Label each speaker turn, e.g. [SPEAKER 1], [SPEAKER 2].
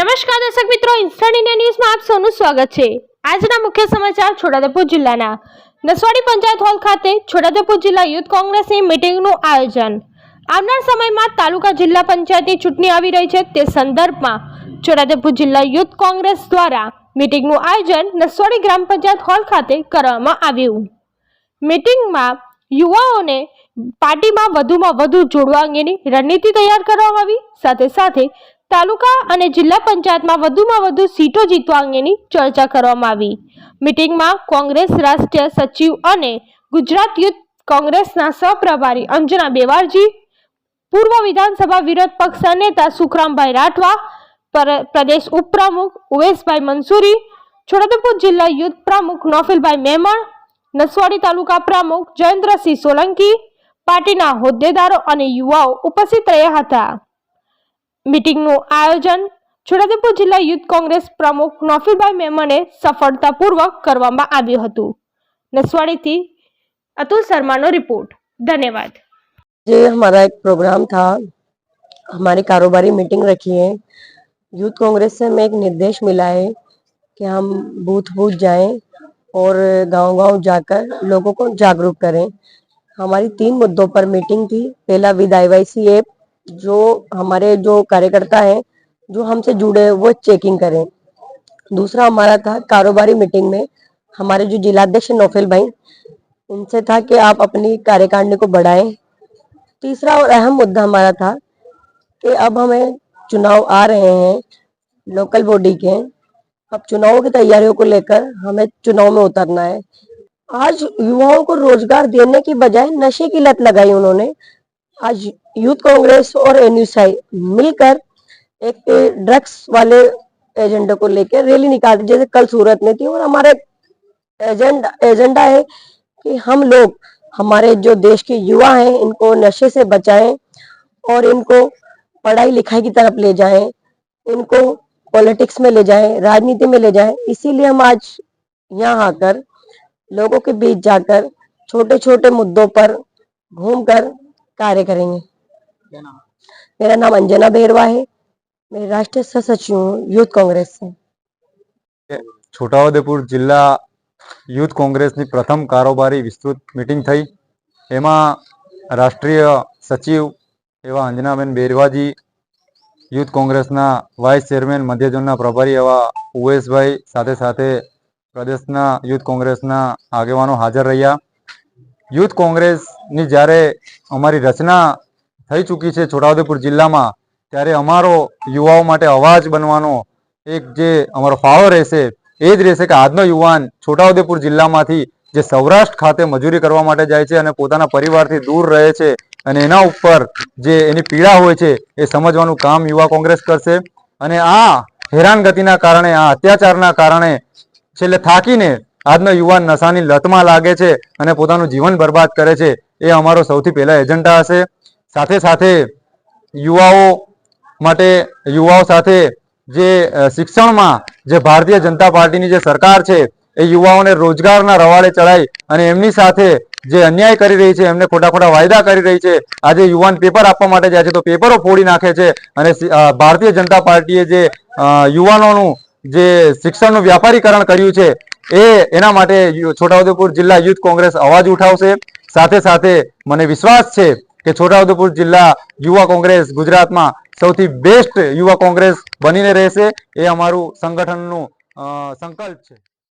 [SPEAKER 1] નમસ્કાર દર્શક મિત્રો ઇન્સ્ટન્ટ ઇન્ડિયા ન્યૂઝમાં આપ સૌનું સ્વાગત છે. આજના મુખ્ય સમાચાર છોટાઉદેપુર જિલ્લાના. નસવાડી પંચાયત હોલ ખાતે છોટાઉદેપુર જિલ્લા યુથ કોંગ્રેસની મિટિંગનું આયોજન. આવનાર સમયમાં તાલુકા જિલ્લા પંચાયતની ચૂંટણી આવી રહી છે. તે સંદર્ભમાં છોટાઉદેપુર જિલ્લા યુથ કોંગ્રેસ દ્વારા મિટિંગનું આયોજન નસવાડી ગ્રામ પંચાયત હોલ ખાતે કરવામાં આવ્યું. મિટિંગમાં યુવાઓને પાર્ટીમાં વધુમાં વધુ જોડવા અંગેની રણનીતિ તૈયાર કરવામાં આવી. સાથે સાથે તાલુકા અને જિલ્લા પંચાયતમાં વધુમાં વધુ સીટો જીતવા અંગેની ચર્ચા કરવામાં આવી. મિટિંગમાં કોંગ્રેસ રાષ્ટ્રીય સચિવ અને ગુજરાત યુથ કોંગ્રેસના સહપ્રભારી અંજના બેવારજી, પૂર્વ વિધાનસભા વિરોધ પક્ષના નેતા સુખરામભાઈ રાઠવા, પર- પ્રદેશ ઉપપ્રમુખ ઉવેશભાઈ મંસૂરી, છોટાઉદેપુર જિલ્લા યુથ પ્રમુખ નોફિલભાઈ મેમણ, નસવાડી તાલુકા પ્રમુખ જયેન્દ્રસિંહ સોલંકી, પાર્ટીના હોદ્દેદારો અને યુવાઓ ઉપસ્થિત રહ્યા હતા. મીટિંગનું આયોજન છોટાઉદેપુર જિલ્લા યુથ કોંગ્રેસ પ્રમુખ નોફિલભાઈ મેમણે સફળતાપૂર્વક કરવામાં આવ્યું હતું નસવાડીથી અતુલ શર્માનો રિપોર્ટ ધન્યવાદ
[SPEAKER 2] ये हमारा एक प्रोग्राम था हमारी कारोबारी मीटिंग रखी है यूथ कांग्रेस से हमें एक निर्देश मिला है कि हम बूथ बूथ जाएं और गांव गांव जाकर लोगों को जागरूक करें हमारी तीन मुद्दों पर मीटिंग थी पहला विद आईवाईसी ऐप जो हमारे जो कार्यकर्ता हैं, जो हमसे जुड़े हैं, वो चेकिंग करें। दूसरा हमारा था कारोबारी मीटिंग में, हमारे जो जिलाध्यक्ष नौफिल भाई, उनसे था कि आप अपनी कार्यकारिणी को बढ़ाएँ। तीसरा और अहम मुद्दा हमारा था कि अब हमें चुनाव आ रहे हैं लोकल बॉडी के। अब चुनावों की तैयारियों को लेकर हमें चुनाव में उतरना है। आज युवाओं को रोज़गार देने की बजाय नशे की लत लगाई उन्होंने। आज यूथ कांग्रेस और एनयूसाई मिलकर एक ड्रग्स वाले एजेंडे को लेकर रैली निकालती जैसे कल सूरत में थी और हमारे एजेंडा एजेंडा है कि हम लोग, हमारे जो देश के युवा हैं, इनको नशे से बचाएँ और इनको पढ़ाई लिखाई की तरफ़ ले जाएँ, इनको पॉलिटिक्स में ले जाएँ, राजनीति में ले जाएँ। इसीलिए हम आज यहाँ आकर, लोगों के बीच जाकर छोटे छोटे मुद्दों पर घूमकर कार्य करेंगे। मेरा नाम अंजना बेरवा है मैं राष्ट्रीय सह सचिव हूँ यूथ कांग्रेस से
[SPEAKER 3] છોટાઉદેપુર જિલ્લા યુથ કોંગ્રેસની પ્રથમ કારોબારી વિસ્તૃત મિટિંગ થઈ એમાં રાષ્ટ્રીય સચિવ એવા અંજનાબેન બેરવાજી યુથ કોંગ્રેસના વાઇસ ચેરમેન મધ્ય ઝોનના પ્રભારી એવા ઉવેશભાઈ સાથે સાથે પ્રદેશના યુથ કોંગ્રેસના આગેવાનો હાજર રહ્યા યુથ કોંગ્રેસની જ્યારે અમારી રચના થઈ ચૂકી છે છોટાઉદેપુર જિલ્લામાં, ત્યારે અમારો યુવાઓ માટે અવાજ બનવાનો એક જે અમારો ફાળો રહેશે, એ જ રહેશે કે આજનો યુવાન છોટાઉદેપુર જિલ્લામાંથી જે સૌરાષ્ટ્ર ખાતે મજૂરી કરવા માટે જાય છે અને પોતાના પરિવારથી દૂર રહે છે અને એના ઉપર જે એની પીડા હોય છે, એ સમજવાનું કામ યુવા કોંગ્રેસ કરશે. અને આ હેરાનગતિના કારણે, આ અત્યાચારના કારણે છેલ્લે થાકીને આજનો યુવાન નશાની લતમાં લાગે છે અને પોતાનું જીવન બરબાદ કરે છે, એ અમારો સૌથી પહેલા એજન્ડા હશે. સાથે સાથે યુવાઓ માટે, યુવાઓ સાથે જે શિક્ષણમાં જે ભારતીય જનતા પાર્ટીની જે સરકાર છે, એ યુવાઓને રોજગારના રવાડે ચડાઈ અને એમની સાથે જે અન્યાય કરી રહી છે, એમને ખોટા ખોટા વાયદા કરી રહી છે, આજે યુવાન પેપર આપવા માટે જાય છે, તો પેપરો ફોડી નાખે છે અને ભારતીય જનતા પાર્ટીએ જે યુવાનોનું જે શિક્ષણનું વ્યાપારીકરણ કર્યું છે, એ એના માટે છોટાઉદેપુર જિલ્લા યુથ કોંગ્રેસ અવાજ ઉઠાવશે. સાથે સાથે મને વિશ્વાસ છે કે છોટાઉદેપુર જિલ્લા યુવા કોંગ્રેસ ગુજરાતમાં સૌથી બેસ્ટ યુવા કોંગ્રેસ બનીને રહેશે એ અમારું સંગઠનનું સંકલ્પ છે.